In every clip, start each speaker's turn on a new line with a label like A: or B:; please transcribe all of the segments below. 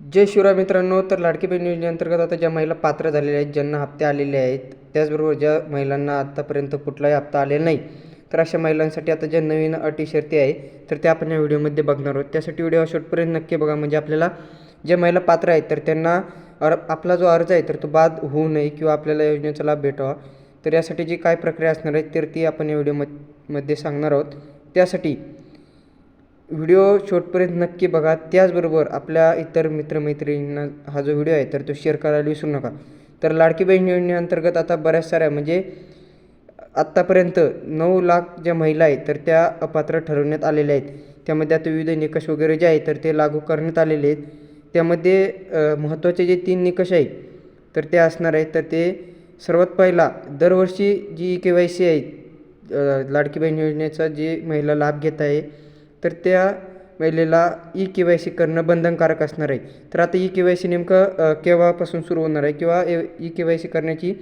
A: जय शिवराय मित्रांनो तर लाडकी बहीण योजनेअंतर्गत आता ज्या महिला पात्र झालेल्या आहेत ज्यांना हप्ते आलेले आहेत त्याचबरोबर ज्या महिलांना आत्तापर्यंत कुठलाही हप्ता आलेला नाही तर अशा महिलांसाठी आता ज्या नवीन अटी शर्ती आहे तर त्या आपण या व्हिडिओमध्ये बघणार आहोत. त्यासाठी व्हिडिओ शेवटपर्यंत नक्की बघा म्हणजे आपल्याला ज्या महिला पात्र आहेत तर त्यांना अर आपला जो अर्ज आहे तर तो बाद होऊ नये किंवा आपल्याला योजनेचा लाभ भेटावा. तर यासाठी जी काय प्रक्रिया असणार आहे तर ती आपण या व्हिडिओमध्ये सांगणार आहोत. त्यासाठी व्हिडिओ शेवटपर्यंत नक्की बघा. त्याचबरोबर आपल्या इतर मित्रमैत्रिणींना हा जो व्हिडिओ आहे तर तो शेअर करायला विसरू नका. तर लाडकी बहीण योजनेअंतर्गत आता बऱ्याच साऱ्या म्हणजे आत्तापर्यंत नऊ लाख ज्या महिला आहेत तर त्या अपात्र ठरवण्यात आलेल्या आहेत. त्यामध्ये आता विविध निकष वगैरे जे आहेत तर ते लागू करण्यात आलेले आहेत. त्यामध्ये महत्त्वाचे जे तीन निकष आहेत तर ते असणार आहेत. तर ते सर्वात पहिला दरवर्षी जी के वाय सी आहे लाडकी बहीण योजनेचा जी महिला लाभ घेत आहे तर त्या महिलेला ई के वाय सी करणं बंधनकारक असणार आहे. तर आता ई के वाय सी नेमकं केव्हापासून सुरू होणार आहे किंवा ई के वाय सी करण्याची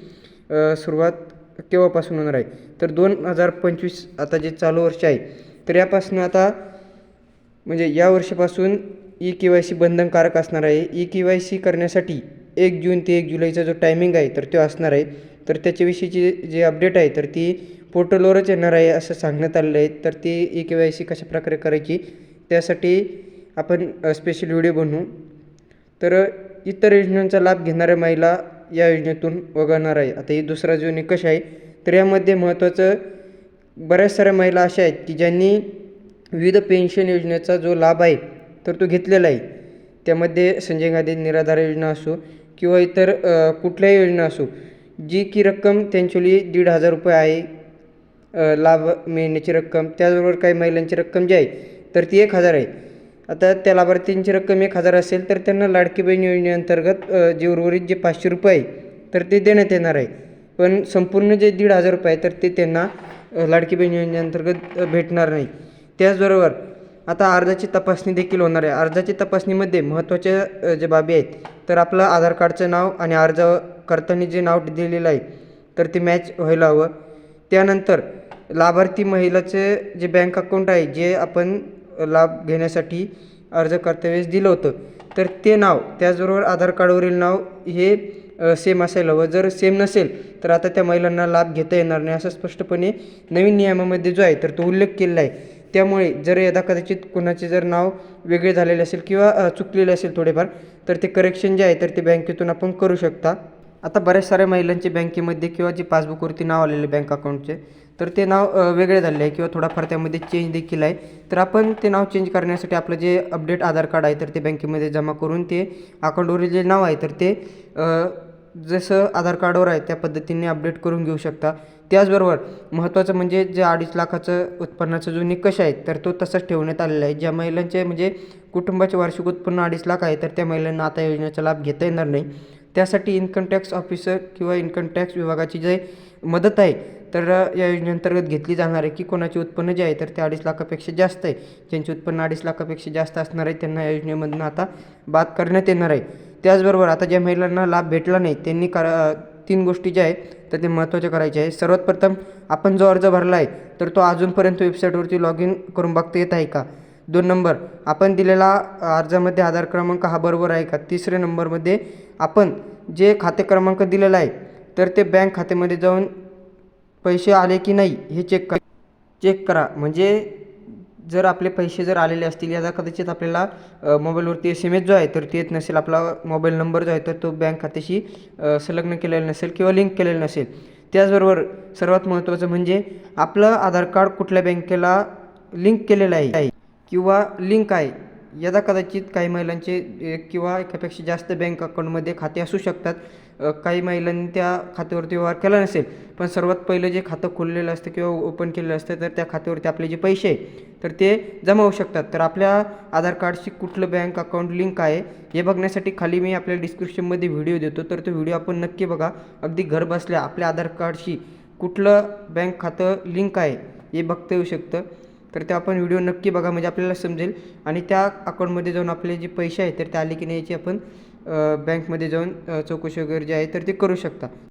A: सुरुवात केव्हापासून होणार आहे? तर दोन हजार पंचवीस आता जे चालू वर्ष आहे तर यापासून आता म्हणजे या वर्षापासून ई के वाय सी बंधनकारक असणार आहे. ई के वाय सी करण्यासाठी एक जून ते एक जुलैचा जो टायमिंग आहे तर तो असणार आहे. तर त्याच्याविषयीची जे अपडेट आहे तर ती पोर्टलवरच येणार आहे असं सांगण्यात आलेलं आहे. तर ती ई के वाय सी कशाप्रकारे करायची त्यासाठी आपण स्पेशल व्हिडिओ बनवू. तर इतर योजनांचा लाभ घेणाऱ्या महिला या योजनेतून वगळणार आहे. आता ही दुसरा जो निकष आहे तर यामध्ये महत्त्वाचं बऱ्याच साऱ्या महिला अशा आहेत की ज्यांनी विविध पेन्शन योजनेचा जो लाभ आहे तर तो घेतलेला आहे. त्यामध्ये संजय गांधी निराधार योजना असो किंवा इतर कुठल्याही योजना असो जी की रक्कम त्यांच्याली दीड हजार रुपये आहे लाभ मिळण्याची रक्कम त्याचबरोबर काही महिलांची रक्कम जी आहे तर ती एक हजार आहे. आता त्या लाभार्थींची रक्कम एक हजार असेल तर त्यांना लाडकी बहीण योजनेअंतर्गत जे उर्वरित जे पाचशे रुपये आहे तर ते देण्यात येणार आहे. पण संपूर्ण जे दीड हजार रुपये आहे तर ते त्यांना लाडकी बहीण योजनेअंतर्गत भेटणार नाही. त्याचबरोबर आता अर्जाची तपासणी देखील होणार आहे. अर्जाची तपासणीमध्ये महत्त्वाच्या ज्या बाबी आहेत तर आपलं आधार कार्डचं नाव आणि अर्ज करताना जे नाव दिलेलं आहे तर ते मॅच व्हायला हवं. त्यानंतर लाभार्थी महिलाचे जे बँक अकाउंट आहे जे आपण लाभ घेण्यासाठी अर्ज करतेवेळेस दिलं होतं. तर ते नाव त्याचबरोबर आधार कार्डवरील नाव हे सेम असायला हवं. जर सेम नसेल तर आता त्या महिलांना लाभ घेता येणार नाही असं स्पष्टपणे नवीन नियमामध्ये जो आहे तर तो उल्लेख केलेला आहे. त्यामुळे जर यदा कदाचित कोणाचे जर नाव वेगळे झालेले असेल किंवा चुकलेले असेल थोडेफार तर ते करेक्शन जे आहे तर ते बँकेतून आपण करू शकता. आता बऱ्याच साऱ्या महिलांचे बँकेमध्ये किंवा जे पासबुकवरती नाव आलेले बँक अकाउंटचे तर ते नाव वेगळे झाले आहे किंवा थोडाफार त्यामध्ये चेंज देखील आहे. तर आपण ते नाव चेंज करण्यासाठी आपलं जे अपडेट आधार कार्ड आहे तर ते बँकेमध्ये जमा करून ते अकाउंटवरील जे नाव आहे तर ते जसं आधार कार्डवर आहे त्या पद्धतीने अपडेट करून घेऊ शकता. त्याचबरोबर महत्त्वाचं म्हणजे जे अडीच लाखाचं उत्पन्नाचा जो निकष आहे तर तो तसाच ठेवण्यात आलेला आहे. ज्या महिलांचे म्हणजे कुटुंबाचे वार्षिक उत्पन्न अडीच लाख आहे तर त्या महिलांना आता योजनेचा लाभ घेता येणार नाही. त्यासाठी इन्कम टॅक्स ऑफिसर किंवा इन्कम टॅक्स विभागाची जे मदत आहे तर या योजनेअंतर्गत घेतली जाणार आहे. की कोणाचे उत्पन्न जे आहे तर ते अडीच लाखापेक्षा जास्त आहे. ज्यांचे उत्पन्न अडीच लाखापेक्षा जास्त असणार आहे त्यांना या योजनेमधून आता बाद करण्यात येणार आहे. त्याचबरोबर आता ज्या महिलांना लाभ भेटला नाही त्यांनी कर तीन गोष्टी ज्या आहेत तर ते महत्त्वाच्या करायच्या आहे सर्वात प्रथम आपण जो अर्ज भरला आहे तर तो अजूनपर्यंत वेबसाईटवरती लॉग इन करून बघता येत आहे का? दोन नंबर आपण दिलेला अर्जामध्ये आधार क्रमांक हा बरोबर आहे का? तिसऱ्या नंबरमध्ये आपण जे खाते क्रमांक दिलेला आहे तर ते बँक खात्यामध्ये जाऊन पैसे आले की नाही हे चेक कर. चेक करा. म्हणजे जर आपले पैसे जर आलेले असतील याचा कदाचित आपल्याला मोबाईलवरती एस एम एस जो आहे तर ते येत नसेल. आपला मोबाईल नंबर जो आहे तर तो बँक खात्याशी संलग्न केलेला नसेल किंवा लिंक केलेला नसेल. त्याचबरोबर सर्वात महत्त्वाचं म्हणजे आपलं आधार कार्ड कुठल्या बँकेला लिंक केलेलं आहे किंवा लिंक आहे यदा कदाचित काही महिलांचे एक किंवा एकापेक्षा जास्त बँक अकाउंटमध्ये खाते असू शकतात. काही महिलांनी त्या खात्यावरती व्यवहार केला नसेल पण सर्वात पहिलं जे खातं खोललेलं असतं किंवा ओपन केलेलं असतं तर त्या खात्यावरती आपले जे पैसे आहे तर ते जमा होऊ शकतात. तर आपल्या आधार कार्डशी कुठलं बँक अकाउंट लिंक आहे हे बघण्यासाठी खाली मी आपल्या डिस्क्रिप्शनमध्ये व्हिडिओ देतो. तर तो व्हिडिओ आपण नक्की बघा. अगदी घर बसल्या आपल्या आधार कार्डशी कुठलं बँक खातं लिंक आहे हे बघता येऊ शकतं. तर ते आपण व्हिडिओ नक्की बघा म्हणजे आपल्याला समजेल. आणि त्या अकाउंटमध्ये जाऊन आपले जे पैसे आहेत तर ते आले की नाही याची आपण बँकमध्ये जाऊन चौकशी वगैरे जे आहे तर ते करू शकता.